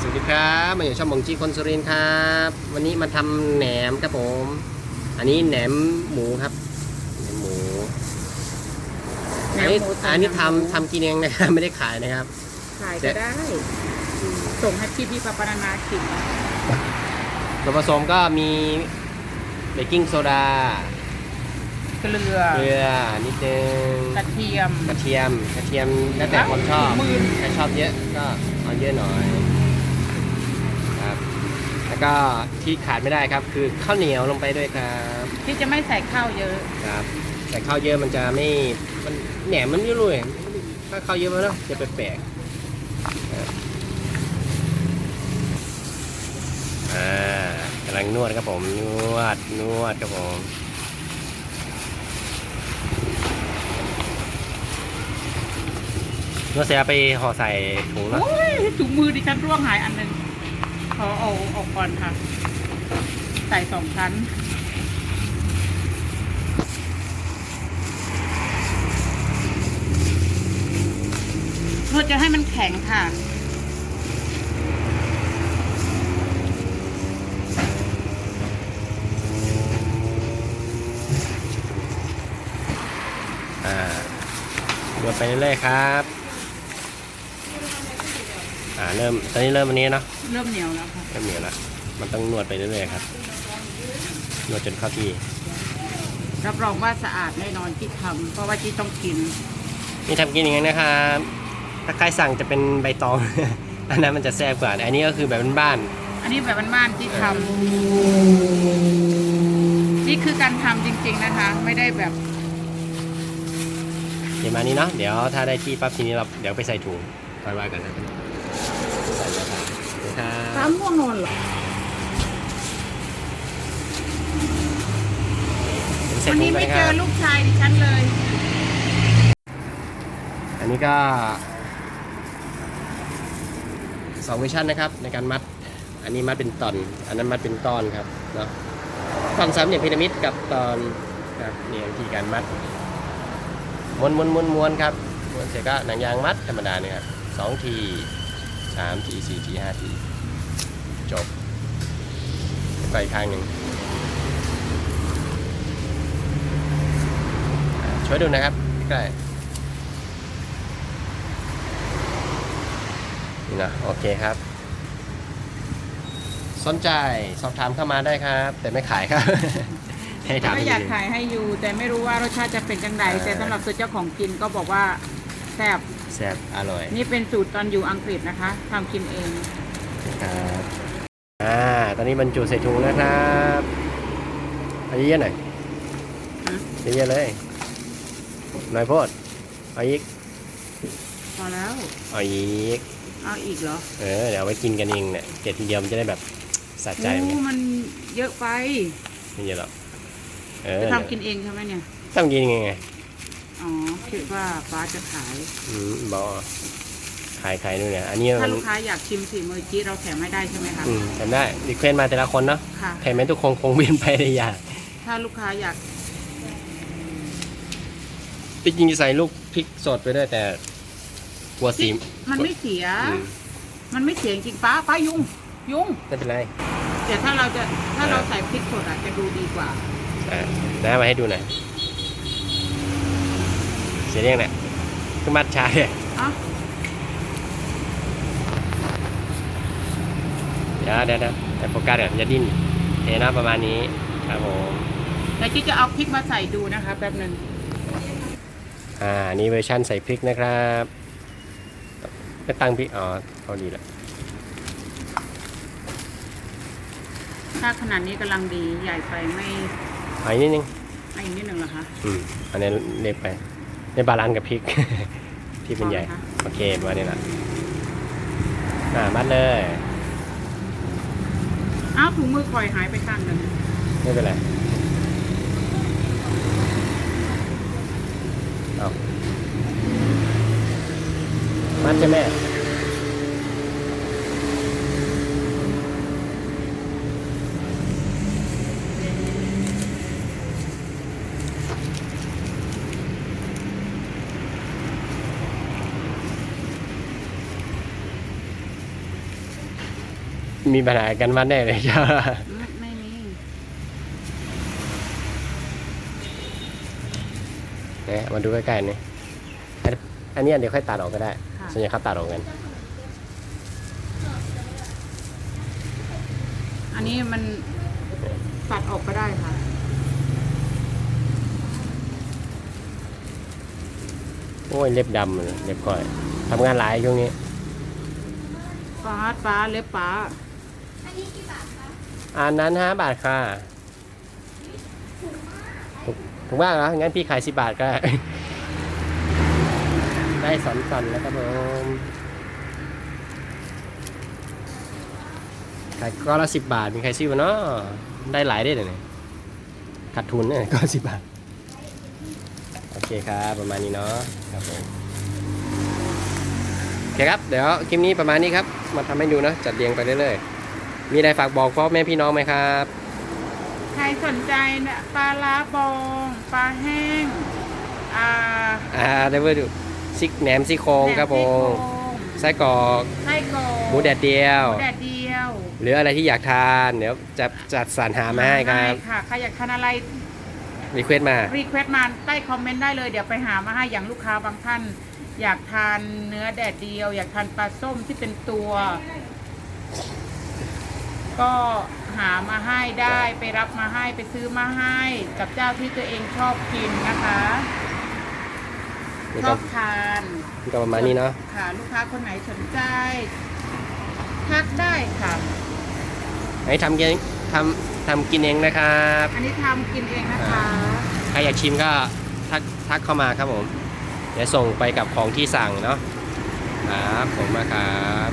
สวัสดีครับมาอยู่ช่องบงจีคนสุรินทร์ครับ วันนี้มาทำแหนมครับผม อันนี้แหนมหมูครับแหนมหมูแหนอันมนี้หมูใส่อันนี้น้ำหมูทำทำกินเองนะครับไม่ได้ขายนะครับ ขายก็ได้อืมส่งให้พี่พี่ปาปานานากินส่วนผสมก็มีเบกกิ้งโซดาเกลือเกลือนิดนึงกระเทียมกระเทียมกระเทียมแล้วแต่คนชอบหมื่นใครชอบเยอะก็เอาเยอะหน่อยครับแล้ว ก็ที่ขาดไม่ได้ครับ คือข้าวเหนียวลงไปด้วยครับที่จะไม่ใส่ข้าวเยอะ ครับแต่ข้าวเยอะมันจะไม่มันแหนมมันไม่รู้เลยถ้าข้าวเยอะมันเนาะจะแปลกๆครับอ่ากำลังนวดครับผมนวดนวดครับผมนวดเสร็จแล้วไปห่อใส่ถุงเนาะโอ้ยถุงมือดิฉันร่วงหายอันหนึ่ง ขอเอาออกก่อนค่ะ ใส่สองชั้นเพื่อจะให้มันแข็งค่ะอ่านวดไปเรื่อยๆครับ เริ่มตอนนี้เริ่มอันนี้เนาะเริ่มเหนียวแล้วค่ะเริ่มเหนียวแล้วมันต้องนวดไปเรื่อยๆครับนวดจนเข้าที่รับรองว่าสะอาดแน่นอนที่ทำเพราะว่าที่ต้องกินนี่ทำกินอย่างนี้นะครับถ้าใครสั่งจะเป็นใบตอง อันนั้นมันจะแซ่บกว่าอันนี้ก็คือแบบบ้านอันนี้แบบบ้านๆที่ทำนี่คือการทำจริง ๆนะคะ ไม่ได้แบบๆเดี๋ยวมานี้เนาะเดี๋ยวถ้าได้ที่ปั๊บทีนี้เราเดี๋ยวไปใส่ถุงค่อยว่ากันนะ ใส่เลยครับนี่ครับฟ้าม่วงนอนเหรอใส่วันถุนี้งไปไม่คเจรัอบลูกชายดิฉันเลย อันนี้ก็สองเวอร์ชันนะครับ ในการมัด อันนี้มัดเป็นตอน อันนั้นมัดเป็นตอนครับเนาะตอนสามเหลี่ยมพีระมิดกับตอนครับนี่วิธีการมัดม้วนม้วนม้วนม้วนครับม้วนเสร็จก็หนังยางมัดธรรมดาเนี่ยครับสองที สามทีสี่ทีห้าที จบ ไปอีกข้างหนึ่งอ่าช่วยดูนะครับใกล้นี่นะโอเคครับ สนใจสอบถามเข้ามาได้ครับ แต่ไม่ขายครับ ให้ถามก็อยากจริงๆขายให้อยู่ แต่ไม่รู้ว่ารสชาติจะเป็นจังไดเออแต่สำหรับตัวเจ้าของกินก็บอกว่าแซ่บ แซ่บอร่อยนี่เป็นสูตรตอนอยู่อังกฤษนะคะทำกินเองครับอ่าตอนนี้บรรจุใส่ถุงนะครับเอาเยอะๆหน่อยฮะเยอะๆเลยหน่อยโพดเอาอีกพอแล้ว เอาอีกเอาอีกเหรอเออเดี๋ยวเอาไว้กินกันเองเนี่ยเจ็ดทีเดียวมันจะได้แบบสะใจไหมโอ้มันเยอะไปไม่เยอะหรอกเออจะทำกินเองใช่ไหมเนี่ย ต้องกินยังไง อ๋อคิดว่าฟ้าจะขาย อืมบอกขายใครนู่นเนี่ย อันนี้ถ้ามันลูกค้าอยากชิมฝีมือจีเราแถมให้ได้ใช่ไหมคะ อืมทำได้รีเควสมาแต่ละคนเนาะค่ะ แถมแม้ทุกคนคงเวียนไปได้ยากถ้าลูกค้าอยากจริงๆจะใส่ลูกพริกสดไปด้วยแต่ กลัวสีมันไม่เสีย อืมมันไม่เสียจริงๆป้าป้ายุงยุงไม่เป็นไร แต่ถ้าเราจะถ้าเราใส่พริกสดอาจจะดูดีกว่า อะน้ามาให้ดูหน่อย เสียเรียงเนี่ยคือมัดชาเนี่ยเอ้าเดี๋ยวเดี๋ยวเดี๋ยวแต่โฟกัสก่อนอย่าดิ้นเทนะประมาณนี้ครับผมแต่จีจะเอาพริกมาใส่ดูนะคะแป๊บหนึ่งอ่านี่เวอร์ชันใส่พริกนะครับก็ตั้งพริกอ๋อเขาดีแหละถ้าขนาดนี้กำลังดีใหญ่ไปไม่เอาอีกนิดนึงไม่อีกนิดหนึ่งเหรอคะ อืม อันนี้เล็กไป ในบาลานซ์กับพริก พริกเป็นใหญ่พอไหมคะโอเคประมาณนี้ละอ่ามัดเลย อ้าวถุงมือคอยหายไปข้างหนึ่งไม่เป็นไรเอามัดใช่ไหม มีปัญหากันมาแน่เลยจ้าอืมไม่มีเนี่ยมาดูใกล้ๆนี่อันอันนี้เดี๋ยวค่อยตัดออกก็ได้ค่ะส่วนใหญ่เขาตัดออกกัน อันนี้มันตัดออกก็ได้ค่ะโอ้ยเล็บดำเลยเล็บก้อยทำงานหลายช่วงนี้ ฟ้าฟ้าเล็บฟ้า อันนั้นห้าบาทค่ะถูกถูกมากเหรองั้นพี่ขายสิบบาทก็ได้ ได้สอนสันแล้วครับผมขายก็ละสิบบาท มีใครซื้อมาเนาะได้หลายได้เลยเนี่ยขาดทุนเนี่ยก็สิบบาท โอเคครับ ประมาณนี้เนาะครับผมโอเคครับ เดี๋ยวคลิปนี้ประมาณนี้ครับ มาทำให้ดูเนาะจัดเรียงไปเรื่อยๆ มีอะไรฝากบอกพ่อแม่พี่น้องไหมครับ ใครสนใจเนี่ยปลาลาบองปลาแห้ง อ่าอ่าได้เวอร์ดูซิกแหนมซี่โครงครับผมแหนไส้กรอกไส้กรอกหมูแดดเดียว หมูแดดเดียวหรืออะไรที่อยากทานเดี๋ยวจะจัดสรรหามาให้ครับได้ค่ะใครอยากทานอะไร รีเควสมา รีเควสต์มาใต้คอมเมนต์ได้เลยเดี๋ยวไปหามาให้อย่างลูกค้าบางท่าน อยากทานเนื้อแดดเดียว อยากทานปลาส้มที่เป็นตัว ก็หามาให้ได้ไปรับมาให้ไปซื้อมาให้กับเจ้าที่ตัวเองชอบกินนะคะนี่ชก็อบทานนี่ก็ประมาณนี้เนาะค่ะ ลูกค้าคนไหนสนใจทักได้ค่ะ ให้ทำกินทำทำกินเองนะครับ อันนี้ทำกินเองนะคะ ใครอยากชิมก็ทักทักเข้ามาครับผม เดี๋ยวส่งไปกับของที่สั่งเนาะครับผมมากครับ